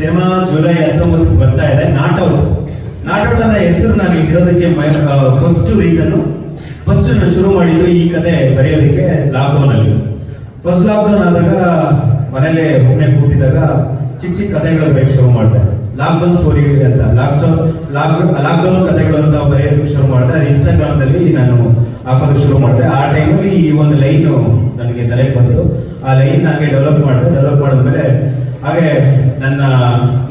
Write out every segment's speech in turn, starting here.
Cinema July ಹತ್ತೊಂಬತ್ತು ಬರ್ತಾ ಇದೆ. ನಾಟ್ ಔಟ್ ನಾಟ್ ಔಟ್ ಅನ್ನೋ ಹೆಸರು ನಾನು ಇಡೋದಕ್ಕೆ ಫಸ್ಟ್ ರೀಸನ್ ಫಸ್ಟ್ ನಾನು ಶುರು ಮಾಡಿದ್ದು ಈ ಕತೆ ಬರೆಯೋದಕ್ಕೆ ಲಾಕ್ಡೌನ್ ಅಲ್ಲಿ ಫಸ್ಟ್ ಲಾಕ್ಡೌನ್ ಆದಾಗ ಮನೇಲೆ ಒಮ್ಮೆ ಕೂತಿದ್ದಾಗ ಚಿಕ್ಕ ಚಿಕ್ಕ ಕಥೆಗಳು ಬೇಕು ಶುರು ಮಾಡ್ತಾರೆ ಲಾಕ್ಡೌನ್ ಸ್ಟೋರಿ ಅಂತ. ಲಾಕ್ಡೌನ್ ಲಾಕ್ಡೌನ್ ಕಥೆಗಳು ಅಂತ ಬರೆಯೋದಕ್ಕೆ ಶುರು ಮಾಡಿದೆ. ಅದು ಇನ್ಸ್ಟಾಗ್ರಾಮ್ದಲ್ಲಿ ನಾನು ಹಾಕೋದಕ್ಕೆ ಶುರು ಮಾಡಿದೆ. ಆ ಟೈಮಲ್ಲಿ ಈ ಒಂದು ಲೈನು ನನಗೆ ತಲೆಗೆ ಬಂತು. ಆ ಲೈನ್ ಹಾಗೆ ಡೆವಲಪ್ ಮಾಡಿದೆ. ಡೆವಲಪ್ ಮಾಡಿದ್ಮೇಲೆ ಹಾಗೆ ನನ್ನ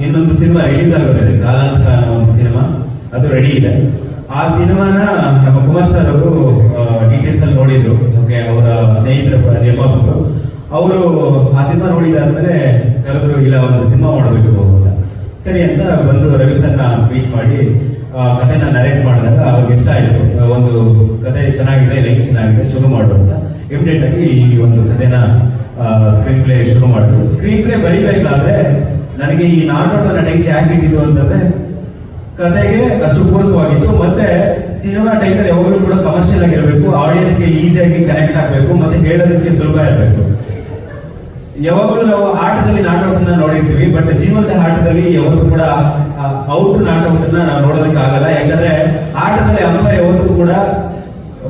ಇನ್ನೊಂದು ಸಿನಿಮಾ ರಿಲೀಸ್ ಆಗುತ್ತೆ ಕಾಲಾಂತ ಒಂದು ಸಿನಿಮಾ. ಅದು ರೆಡಿ ಇದೆ. ಆ ಸಿನಿಮಾನ ನಮ್ಮ ಕುಮಾರ್ ಸರ್ ಅವರು ಡೀಟೇಲ್ಸ್ ಅಲ್ಲಿ ನೋಡಿದ್ರು. ಓಕೆ, ಅವರ ಸ್ನೇಹಿತರ ನಿರ್ಮಾಪಕರು. ಅವರು ಆ ಸಿನಿಮಾ ನೋಡಿದಾದ್ಮೇಲೆ ಕರೆದ್ರು, ಇಲ್ಲ, ಒಂದು ಸಿನಿಮಾ ಮಾಡಬೇಕು ಅಂತ. ಸರಿ ಅಂತ ಬಂದು ರವಿ ಸರ್ನ ಮೀಟ್ ಮಾಡಿ ಕಥೆನ ನರೇಟ್ ಮಾಡಿದಾಗ ಅವ್ರಿಗೆ ಇಷ್ಟ ಆಯಿತು. ಒಂದು ಕತೆ ಚೆನ್ನಾಗಿದೆ ಲೈಕ್ ಚೆನ್ನಾಗಿದೆ ಶುರು ಮಾಡು ಅಂತ. ಇಮಿಡಿಯೇಟ್ ಆಗಿ ಈ ಒಂದು ಕಥೆನ ಸ್ಕ್ರೀನ್ ಪ್ಲೇ ಶುರು ಮಾಡಿದ್ರು ಸ್ಕ್ರೀನ್ ಪ್ಲೇ ಬರಿಬೇಕಾದ್ರೆ ನನಗೆ ಈ ನಾಟೋಟ ಟೈಟ್ಲ್ ಯಾಕೆ ಇಟ್ಟಿದ್ದು ಅಂತಂದ್ರೆ ಕತೆಗೆ ಅಷ್ಟು ಪೂರಕವಾಗಿತ್ತು. ಮತ್ತೆ ಸಿನಿಮಾ ಟೈಟಲ್ ಯಾವಾಗಲೂ ಕೂಡ ಕಮರ್ಷಿಯಲ್ ಆಗಿರಬೇಕು ಆಡಿಯನ್ಸ್ಗೆ ಈಸಿಯಾಗಿ ಕನೆಕ್ಟ್ ಆಗಬೇಕು, ಮತ್ತೆ ಹೇಳೋದಕ್ಕೆ ಸುಲಭ ಇರಬೇಕು. ಯಾವಾಗಲೂ ನಾವು ಆಟದಲ್ಲಿ ನಾಟಕವನ್ನ ನೋಡಿರ್ತೀವಿ ಬಟ್ ಜೀವನದ ಆಟದಲ್ಲಿ ಯಾವಾಗಲೂ ಕೂಡ ಔಟ್ ನಾಟಕವನ್ನ ನಾವು ನೋಡೋದಕ್ಕಾಗಲ್ಲ. ಯಾಕಂದ್ರೆ ಕೂಡ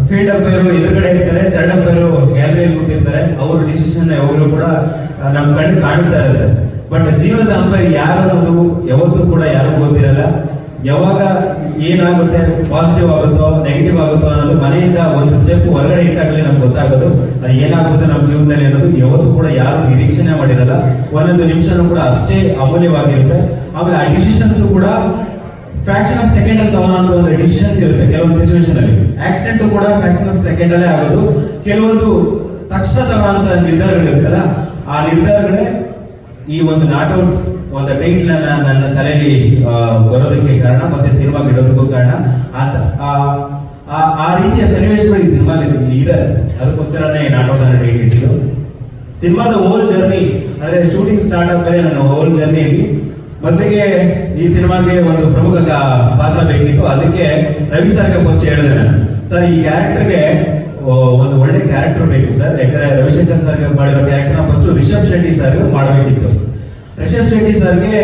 ಫೀಲ್ಡ್ ಅಂಪೈರ್ ಎದುರುಗಡೆ ಇರ್ತಾರೆ ತರ್ಡ್ ಅಂಪೈರ್ ಗ್ಯಾಲರಿಯಲ್ಲಿ ಕೂತಿರ್ತಾರೆ. ಅವ್ರ ಡಿಸಿಷನ್ ಯಾವಾಗಲೂ ಕೂಡ ನಮ್ಮ ನಮ್ ಕಣ್ಣು ಕಾಣಿಸ್ತಾ ಇರುತ್ತೆ. ಬಟ್ ಜೀವನದ ಅಂಪೈರ್ ಯಾರು ಅನ್ನೋದು ಯಾವತ್ತೂ ಕೂಡ ಯಾರು ಗೊತ್ತಿರಲ್ಲ. ಯಾವಾಗ ಏನಾಗುತ್ತೆ ಪಾಸಿಟಿವ್ ಆಗುತ್ತೋ ನೆಗೆಟಿವ್ ಆಗುತ್ತೋ ಅನ್ನೋದು ಮನೆಯಿಂದ ಒಂದು ಸ್ಟೆಪ್ ಹೊರಗಡೆ ಇಟ್ಟಾಗಲೇ ನಮ್ಗೆ ಗೊತ್ತಾಗೋದು. ಅದು ಏನಾಗುತ್ತೆ ನಮ್ಮ ಜೀವನದಲ್ಲಿ ಅನ್ನೋದು ಯಾವತ್ತೂ ಕೂಡ ಯಾರು ನಿರೀಕ್ಷಣೆ ಮಾಡಿರಲ್ಲ. ಒಂದೊಂದು ನಿಮಿಷನೂ ಕೂಡ ಅಷ್ಟೇ ಅಮೂಲ್ಯವಾಗಿರುತ್ತೆ. ಆಮೇಲೆ ಆ ಡಿಸಿಷನ್ಸ್ ಕೂಡ ಫ್ರಾಕ್ಷನ್ ಆಫ್ ಸೆಕೆಂಡ್ ಅಲ್ಲಿ ತಗೊಳ್ಳೋ ಒಂದು ಡಿಸಿಷನ್ಸ್ ಇರುತ್ತೆ ಕೆಲವೊಂದು ಸಿಚುವೇಶನ್ ಅಲ್ಲಿ. ಆಕ್ಸಿಡೆಂಟ್ ಕೂಡ ಫ್ರಾಕ್ಷನ್ ಆಫ್ ಸೆಕೆಂಡ್ ಅಲ್ಲೇ ಆಗೋದು. ಕೆಲವೊಂದು ತಕ್ಷಣ ತಗೋಂತ ನಿರ್ಧಾರಗಳಿರುತ್ತಲ್ಲ ಆ ನಿರ್ಧಾರಗಳೇ ಈ ಒಂದು ನಾಟ್ ಔಟ್ ಒಂದು ಟೈಟ್ಲ್ ನನ್ನ ತಲೆಯಲ್ಲಿ ಬರೋದಕ್ಕೆ ಕಾರಣ, ಮತ್ತೆ ಸಿನಿಮಾ ಬಿಡೋದಕ್ಕೂ ಕಾರಣ. ಆ- ರೀತಿಯ ಸನ್ನಿವೇಶಗಳು ಈ ಸಿನಿಮಾ ಇದೆ. ಅದಕ್ಕೋಸ್ಕರನೇ ನಾಟ್ ಔಟ್ ಅನ್ನ ಟೈಟ್ಲ್ ಇಟ್ಟಿದ್ದು. ಸಿನಿಮಾದ ಹೋಲ್ ಜರ್ನಿ ಅಂದ್ರೆ ಶೂಟಿಂಗ್ ಸ್ಟಾರ್ಟ್ ಆದ್ಮೇಲೆ ನಾನು ಹೋಲ್ ಜರ್ನಿಯಲ್ಲಿ ಮೊದಲಿಗೆ ಈ ಸಿನಿಮಾಗೆ ಒಂದು ಪ್ರಮುಖ ಪಾತ್ರ ಬೇಕಿತ್ತು. ಅದಕ್ಕೆ ರವಿ ಸರ್ಗೆ ಫಸ್ಟ್ ಹೇಳಿದೆ ನಾನು. ಸರ್ ಈ ಕ್ಯಾರೆಕ್ಟರ್ಗೆ ಒಂದು ಒಳ್ಳೆ ಕ್ಯಾರೆಕ್ಟರ್ ಬೇಕು ಸರ್ ಯಾಕಂದ್ರೆ ರವಿಶಂಕರ್ ಸರ್ಗೆ ಮಾಡಿರೋ character first Rishab Shetty sir ಮಾಡಬೇಕಿತ್ತು. ರಿಷಬ್ ಶೆಟ್ಟಿ ಸರ್ಗೆ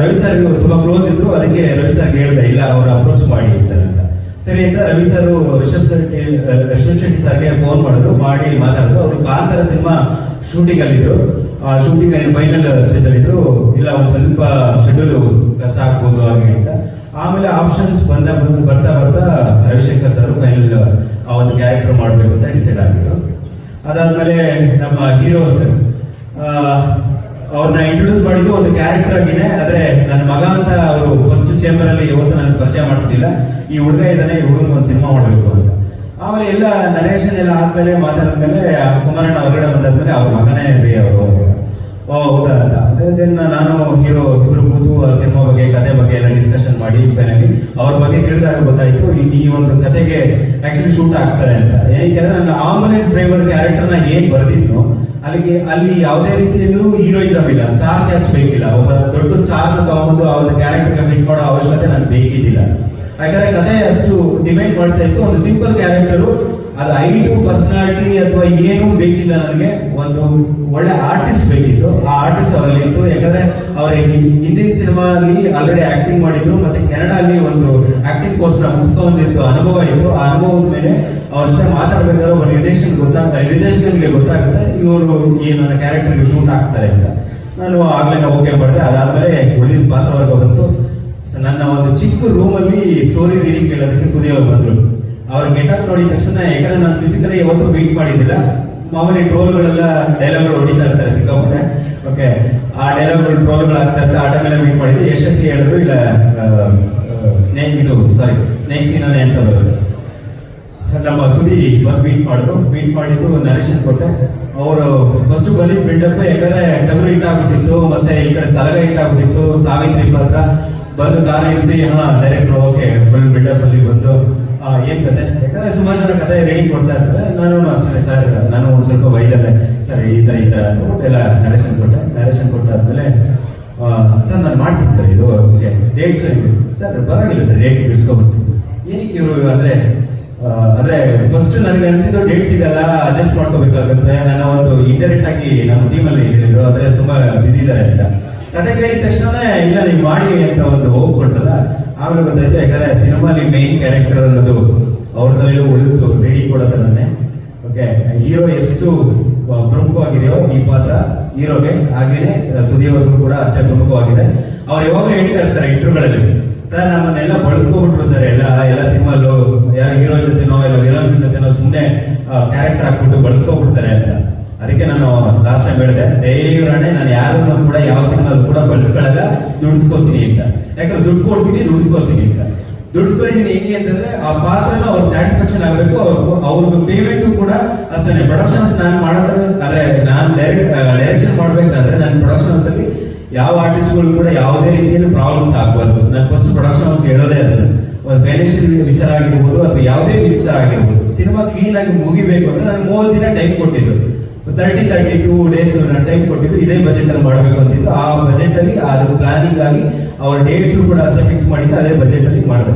ರವಿ ಸರ್ ತುಂಬಾ ಕ್ಲೋಸ್ ಇದ್ರು. ಅದಕ್ಕೆ ರವಿ ಸರ್ಗೆ ಹೇಳಿದೆ, ಇಲ್ಲ, ಅವ್ರ ಅಪ್ರೋಚ್ ಮಾಡಿ ಸರ್ ಅಂತ. ಸರಿ ಅಂತ ರವಿ ಸರ್ ರಿಷಬ್ ಶೆಟ್ಟಿ ರಿಷಬ್ ಶೆಟ್ಟಿ ಸರ್ಗೆ ಫೋನ್ ಮಾಡಿದ್ರು, ಮಾಡಿ ಮಾತಾಡಿದ್ರು. ಅವರು ಕಾಂತಾರ ಸಿನಿಮಾ ಶೂಟಿಂಗ್ ಅಲ್ಲಿದ್ರು. ಆ ಶೂಟಿಂಗ್ ಫೈನಲ್ ಸ್ಟೇಜ್ ಅಲ್ಲಿದ್ರು ಇಲ್ಲ, ಒಂದು ಸ್ವಲ್ಪ ಶೆಡ್ಯೂಲ್ ಕಷ್ಟ ಆಗ್ಬೋದು ಹಾಗೆ ಅಂತ. ಆಮೇಲೆ ಆಪ್ಷನ್ಸ್ ಬಂದ ಬಂದು ಬರ್ತಾ ಬರ್ತಾ ರವಿಶಂಕರ್ ಸರ್ ಫೈನಲ್ ಆ ಒಂದು ಕ್ಯಾರೆಕ್ಟರ್ ಮಾಡಬೇಕು ಅಂತ ಡಿಸೈಡ್ ಆಗಿದ್ರು. ಅದಾದಮೇಲೆ ನಮ್ಮ ಹೀರೋ ಸರ್ ಅವ್ರನ್ನ ಇಂಟ್ರೊಡ್ಯೂಸ್ ಮಾಡಿದ್ದು ಒಂದು ಕ್ಯಾರೆಕ್ಟರ್ ಆಗಿನೇ, ಆದ್ರೆ ನನ್ನ ಮಗ ಅಂತ ಅವರು ಫಸ್ಟ್ ಚೇಂಬರ್ ಅಲ್ಲಿ ಯಾವತ್ತೂ ನನಗೆ ಪರಿಚಯ ಮಾಡಿಸ್ಲಿಲ್ಲ. ಈ ಹುಡುಗ ಇದ್ದಾನೆ, ಈ ಹುಡುಗನ ಒಂದು ಸಿನಿಮಾ ಮಾಡಬೇಕು ಅಂತ. ಆಮೇಲೆ ಎಲ್ಲ ನರೇಶನ್ ಎಲ್ಲ ಆದ್ಮೇಲೆ ಮಾತಾಡಿದ್ಮೇಲೆ ಕುಮಾರಣ್ಣ ಹೊರಗಡೆ ಬಂದಾದ್ಮೇಲೆ ಅವ್ರ ಮಗನೇ ರೀ ಅವರು. ಓ, ಹೌದಾ? ಅಂತ ದೆನ್ ನಾನು ಹೀರೋ, ಇಬ್ರು ಕೂತು ಆ ಸಿನಿಮಾ ಬಗ್ಗೆ, ಕತೆ ಬಗ್ಗೆ ಎಲ್ಲ ಡಿಸ್ಕಷನ್ ಮಾಡಿ ಫೈನಲಿ ಅವ್ರ ಬಗ್ಗೆ ತಿಳಿದಾಗ ಗೊತ್ತಾಯ್ತು, ಈ ಒಂದು ಕತೆಗೆ ಆಕ್ಚುಲಿ ಶೂಟ್ ಆಗ್ತಾರೆ ಅಂತ. ಏನಕ್ಕೆ ನನ್ನ ಆಂಬುಲೆನ್ಸ್ ಡ್ರೈವರ್ ಕ್ಯಾರೆಕ್ಟರ್ನ ಏನ್ ಬರ್ತಿದ್ನು ಅಲ್ಲಿಗೆ, ಅಲ್ಲಿ ಯಾವುದೇ ರೀತಿಯಲ್ಲೂ ಹೀರೋಯಿಸಮ್ ಇಲ್ಲ ಸ್ಟಾರ್ ಕ್ಯಾಸ್ಟ್ ಬೇಕಿಲ್ಲ. ಒಬ್ಬ ದೊಡ್ಡ ಸ್ಟಾರ್ ತಗೊಂಡು ಅವ್ರ ಕ್ಯಾರೆಕ್ಟರ್ ಫಿಟ್ ಮಾಡೋ ಅವಶ್ಯಕತೆ ನನಗೆ ಬೇಕಿದ್ದಿಲ್ಲ. ಯಾಕಂದ್ರೆ ಕತೆ ಅಷ್ಟು ಡಿಮ್ಯಾಂಡ್ ಮಾಡ್ತಾ ಇತ್ತು. ಒಂದು ಸಿಂಪಲ್ ಕ್ಯಾರೆಕ್ಟರು ಅದು ಐಟು ಪರ್ಸನಾಲಿಟಿ ಅಥವಾ ಏನು ಬೇಕಿಲ್ಲ ನನಗೆ, ಒಂದು ಒಳ್ಳೆ ಆರ್ಟಿಸ್ಟ್ ಬೇಕಿತ್ತು. ಆ ಆರ್ಟಿಸ್ಟ್ ಅವರಲ್ಲಿ ಇತ್ತು ಯಾಕಂದ್ರೆ ಅವರ ಹಿಂದಿನ ಸಿನಿಮಾ ಅಲ್ಲಿ ಆಲ್ರೆಡಿ ಆಕ್ಟಿಂಗ್ ಮಾಡಿದ್ರು, ಮತ್ತೆ ಕೆನಡಾ ಅಲ್ಲಿ ಒಂದು ಆಕ್ಟಿಂಗ್ ಕೋರ್ಸ್ನ ಮುಗಿಸ್ಕೊಂಡಿತ್ತು ಅನುಭವ ಇತ್ತು. ಆ ಅನುಭವದ ಮೇಲೆ ಅವ್ರ ಜೊತೆ ಮಾತಾಡ್ಬೇಕಾದ್ರೆ ಒಬ್ಬ ನಿರ್ದೇಶನ ಗೊತ್ತಾಗ್ತಾರೆ ನಿರ್ದೇಶಕನಿಗೆ ಗೊತ್ತಾಗುತ್ತೆ, ಇವರು ಈ ನನ್ನ ಕ್ಯಾರೆಕ್ಟರ್ಗೆ ಶೂಟ್ ಆಗ್ತಾರೆ ಅಂತ. ನಾನು ಆಗ್ಲೇ ಓಕೆ ಮಾಡಿದೆ. ಅದಾದ್ಮೇಲೆ ಉಳಿದ ಪಾತ್ರವರ್ಗ ಬಂತು. ನನ್ನ ಒಂದು ಚಿಕ್ಕ ರೂಮಲ್ಲಿ ಸ್ಟೋರಿ ರೀಡಿಂಗ್ ಕೇಳೋದಕ್ಕೆ ಸೂರ್ಯ ಬಂದರು. ಅವ್ರ ಗೆಟಪ್ ನೋಡಿದ ತಕ್ಷಣ ಯಾಕಂದ್ರೆ ನಾನು ಫಿಸಿಕಲಿ ಯಾವತ್ತೂ ಮೀಟ್ ಮಾಡಿದ್ದಿಲ್ಲ. ಮಾಮೂಲಿ ಟ್ರೋಲ್ಗಳೆಲ್ಲ ಡೈಲಾಗ್ಗಳು ಹೊಡಿತಾ ಇರ್ತಾರೆ ಸಿಕ್ಕಾಪಟ್ಟೆ. ಓಕೆ ಆ ಡೈಲಾಗ್ಗಳು ಟ್ರೋಲ್ಗಳು ಆಗ್ತಾ ಇರ್ತಾ, ಆ ಮೇಲೆ ಮೀಟ್ ಮಾಡಿದ್ದೆ. ಯಶಸ್ವಿ ಹೇಳಿದ್ರು, ಇಲ್ಲ ಸ್ನೇಕ್ ಇದು ಸಾರಿ ಸ್ನೇಕ್ ಸೀನಲ್ಲೇ ಅಂತ ಬರುತ್ತೆ ನಮ್ಮ ಸುದಿ ಬಂದು ಮೀಟ್ ಮಾಡಿದ್ರು. ಮೀಟ್ ಮಾಡಿದ್ದು ನರೇಶನ್ ಕೊಟ್ಟೆ. ಅವರು ಫಸ್ಟ್ ಬಂದಿದ್ದು ಬಿಲ್ಡಪ್ ಯಾಕಂದ್ರೆ ಟಗರು ಇಟ್ಟಾಗ್ಬಿಟ್ಟಿತ್ತು ಮತ್ತೆ ಈ ಕಡೆ ಸಲಗ ಇಟ್ಟಾಗ್ಬಿಟ್ಟಿತ್ತು ಸಾವಿತ್ರಿ ಪಾತ್ರ. ಬಂದು ದಾರ ಇಳಿಸಿ ಹಾ ಡೈರೆಕ್ಟ್ರು ಓಕೆ ಫುಲ್ ಬಿಲ್ಡಪ್ ಅಲ್ಲಿ ಬಂದು ಏನ್ ಕತೆ? ಯಾಕಂದ್ರೆ ಸುಮಾರು ಜನ ಕತೆ ರೇಡಿ ಕೊಡ್ತಾ ಇರ್ತಾರೆ. ನಾನು ಅಷ್ಟೇ ಸರ್ ನಾನು ಒಂದು ಸ್ವಲ್ಪ ವೈದಲ್ಲೇ, ಸರ್, ಈ ತರ ಈ ತರ ಅಂತ ಎಲ್ಲ ನರೇಷನ್ ಕೊಟ್ಟೆ. ಡೈರೆಕ್ಷನ್ ಕೊಟ್ಟಾದ್ಮೇಲೆ ಸರ್ ನಾನು ಮಾಡ್ತೀನಿ ಸರ್ ಇದು, ಓಕೆ ಡೇಟ್ಸ್ ಸರ್ ಪರವಾಗಿಲ್ಲ ಸರ್ ಡೇಟ್ ಬಿಡಿಸ್ಕೊಬಿಡ್ತೀನಿ ಏನಕ್ಕೆ ಇವರು ಅಂದ್ರೆ ಅಂದ್ರೆ ಫಸ್ಟ್ ನನಗೆ ಅನ್ಸಿದ್ದು ಡೇಟ್ ಸಿಗಲ್ಲ ಅಡ್ಜಸ್ಟ್ ಮಾಡ್ಕೋಬೇಕಾಗುತ್ತೆ. ನಾನು ಒಂದು ಇಂಡೈರೆಕ್ಟ್ ಆಗಿ ನಮ್ಮ ಟೀಮಲ್ಲಿ ಹೇಳಿದ್ರು. ಅಂದ್ರೆ ತುಂಬಾ ಬಿಸಿ ಇದ್ದಾರೆ ಅಂತ. ಕತೆ ಕೇಳಿದ ತಕ್ಷಣ ಇಲ್ಲ, ನೀವು ಮಾಡಿ ಅಂತ ಒಂದು ಹೋಗಿ ಕೊಟ್ಟಲ್ಲ ಆಮೇಲೆ ಗೊತ್ತಾಯ್ತು, ಯಾಕಂದ್ರೆ ಸಿನಿಮಾಲಿ ಮೇನ್ ಕ್ಯಾರೆಕ್ಟರ್ ಅನ್ನೋದು ಅವ್ರ ತಲೆಯಲ್ಲೂ ಉಳಿತು ರೆಡಿ ಕೊಡೋದನ್ನೇ ಓಕೆ ಹೀರೋ ಎಷ್ಟು ಪ್ರಮುಖವಾಗಿದೆಯೋ ಈ ಪಾತ್ರ ಹೀರೋಗೆ ಹಾಗೇನೆ ಸುದಿಯವ್ರಿಗೂ ಕೂಡ ಅಷ್ಟೇ ಪ್ರಮುಖವಾಗಿದೆ. ಅವ್ರು ಯಾವಾಗಲೂ ಹೇಳ್ತಾ ಇರ್ತಾರೆ ಇಂಟರ್ವ್ಯೂಗಳಲ್ಲಿ, ಸರ್, ನಮ್ಮನ್ನೆಲ್ಲ ಬಳಸ್ಕೊಬಿಟ್ರು ಸರ್, ಎಲ್ಲ ಎಲ್ಲ ಸಿನಿಮಲ್ಲೂ, ಯಾರು ಹೀರೋ ಜೊತೆನೋ, ಇಲ್ಲ ವಿಲನ್ ಜೊತೆನೋ ಸುಮ್ಮನೆ ಕ್ಯಾರೆಕ್ಟರ್ ಹಾಕ್ಬಿಟ್ಟು ಬಳಸ್ಕೊಬಿಡ್ತಾರೆ ಅಂತ. ಅದಕ್ಕೆ ನಾನು ಲಾಸ್ಟ್ ಟೈಮ್ ಹೇಳಿದೆ ದೇವರಾಣೆ ನಾನು ಯಾರನ್ನು ಯಾವ ಸಿನಿಮಾಲು ಕೂಡ ಬಳಸ್ಕೊಳ್ಳಲ್ಲ ದುಡಿಸ್ಕೋತೀನಿ ಅಂತ. ಯಾಕಂದ್ರೆ ದುಡ್ಡು ಕೊಡ್ತೀನಿ, ದುಡಿಸ್ಕೋತೀನಿ ಅಂತ. ದುಡಿಸ್ಕೊಳ್ತೀನಿ ಹೆಂಗೆ ಅಂತಂದ್ರೆ ಆ ಪಾತ್ರನ ಅವ್ರ ಸ್ಯಾಟಿಸ್ಫ್ಯಾಕ್ಷನ್ ಆಗಬೇಕು ಅವ್ರು ಪೇಮೆಂಟು ಕೂಡ ಅಷ್ಟೇ ಪ್ರೊಡಕ್ಷನ್ಸ್ ನಾನು ಮಾಡೋದ್ರೆ ಅಂದ್ರೆ ನಾನು ಡೈರೆಕ್ಟ್ ಡೈರೆಕ್ಷನ್ ಮಾಡಬೇಕಾದ್ರೆ ನನ್ನ ಪ್ರೊಡಕ್ಷನ್ಸ್ ಅಲ್ಲಿ ಯಾವ ಆರ್ಟಿಸ್ಟ್ಗಳು ಕೂಡ ಯಾವುದೇ ರೀತಿಯಲ್ಲಿ ಪ್ರಾಬ್ಲಮ್ಸ್ ಆಗಬಾರ್ದು. ನಾನು ಫಸ್ಟ್ ಪ್ರೊಡಕ್ಷನ್ ಅವ್ರಿಗೆ ಹೇಳೋದೇ ಅದನ್ನು ಫೈನಾನ್ಷಿಯಲ್ ವಿಚಾರ ಆಗಿರ್ಬೋದು, ಅಥವಾ ಯಾವುದೇ ವಿಚಾರ ಆಗಿರ್ಬೋದು. ಸಿನಿಮಾ ಕ್ಲೀನ್ ಆಗಿ ಮುಗಿಬೇಕು ಅಂದ್ರೆ ನಾನು ಮೂವತ್ತು ದಿನ ಟೈಮ್ ಕೊಟ್ಟಿದ್ದು. Thirty thirty two days time ಕೊಟ್ಟಿದ್ದು ಇದೇ ಬಜೆಟ್ ಅಲ್ಲಿ ಮಾಡಬೇಕು ಅಂತಿದ್ರು. ಆ ಬಜೆಟ್ ಅಲ್ಲಿ ಅದ್ರ ಪ್ಲಾನಿಂಗ್ ಆಗಿ ಅವ್ರ ಡೇಟ್ಸ್ ಕೂಡ ಅಷ್ಟೇ ಫಿಕ್ಸ್ ಮಾಡಿದ್ದು ಅದೇ ಬಜೆಟ್ ಅಲ್ಲಿ ಮಾಡಿದೆ